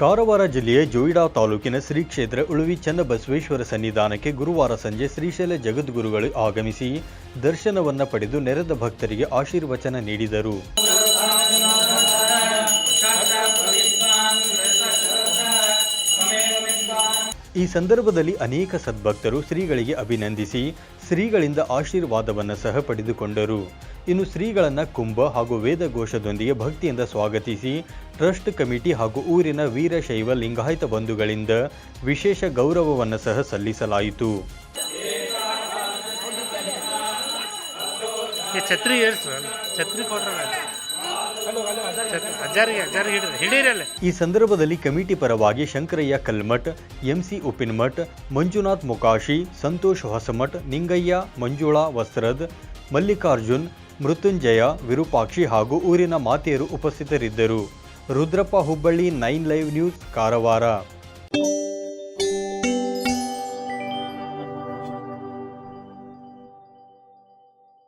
ಕಾರವಾರ ಜಿಲ್ಲೆಯ ಜೋಯಿಡಾ ತಾಲೂಕಿನ ಶ್ರೀ ಕ್ಷೇತ್ರ ಉಳುವಿ ಚನ್ನಬಸವೇಶ್ವರ ಸನ್ನಿಧಾನಕ್ಕೆ ಗುರುವಾರ ಸಂಜೆ ಶ್ರೀಶೈಲ ಜಗದ್ಗುರುಗಳು ಆಗಮಿಸಿ ದರ್ಶನವನ್ನ ಪಡೆದು ನೆರೆದ ಭಕ್ತರಿಗೆ ಆಶೀರ್ವಚನ ನೀಡಿದರು. ಈ ಸಂದರ್ಭದಲ್ಲಿ ಅನೇಕ ಸದ್ಭಕ್ತರು ಶ್ರೀಗಳಿಗೆ ಅಭಿನಂದಿಸಿ ಶ್ರೀಗಳಿಂದ ಆಶೀರ್ವಾದವನ್ನು ಸಹ ಪಡೆದುಕೊಂಡರು. ಇನ್ನು ಶ್ರೀಗಳನ್ನು ಕುಂಭ ಹಾಗೂ ವೇದಘೋಷದೊಂದಿಗೆ ಭಕ್ತಿಯಿಂದ ಸ್ವಾಗತಿಸಿ, ಟ್ರಸ್ಟ್ ಕಮಿಟಿ ಹಾಗೂ ಊರಿನ ವೀರಶೈವ ಲಿಂಗಾಯತ ಬಂಧುಗಳಿಂದ ವಿಶೇಷ ಗೌರವವನ್ನು ಸಹ ಸಲ್ಲಿಸಲಾಯಿತು. ಛತ್ರಿ ಛತ್ರಿ ಈ ಸಂದರ್ಭದಲ್ಲಿ ಕಮಿಟಿ ಪರವಾಗಿ ಶಂಕರಯ್ಯ ಕಲ್ಮಠ್, ಎಂಸಿ ಉಪ್ಪಿನಮಠ್, ಮಂಜುನಾಥ್ ಮುಕಾಶಿ, ಸಂತೋಷ್ ಹೊಸಮಠ್, ನಿಂಗಯ್ಯ, ಮಂಜುಳಾ ವಸ್ತ್ರದ್, ಮಲ್ಲಿಕಾರ್ಜುನ್, ಮೃತ್ಯುಂಜಯ, ವಿರೂಪಾಕ್ಷಿ ಹಾಗೂ ಊರಿನ ಮಾತೆಯರು ಉಪಸ್ಥಿತರಿದ್ದರು. Rudrappa Hubballi nine live news, Karwar.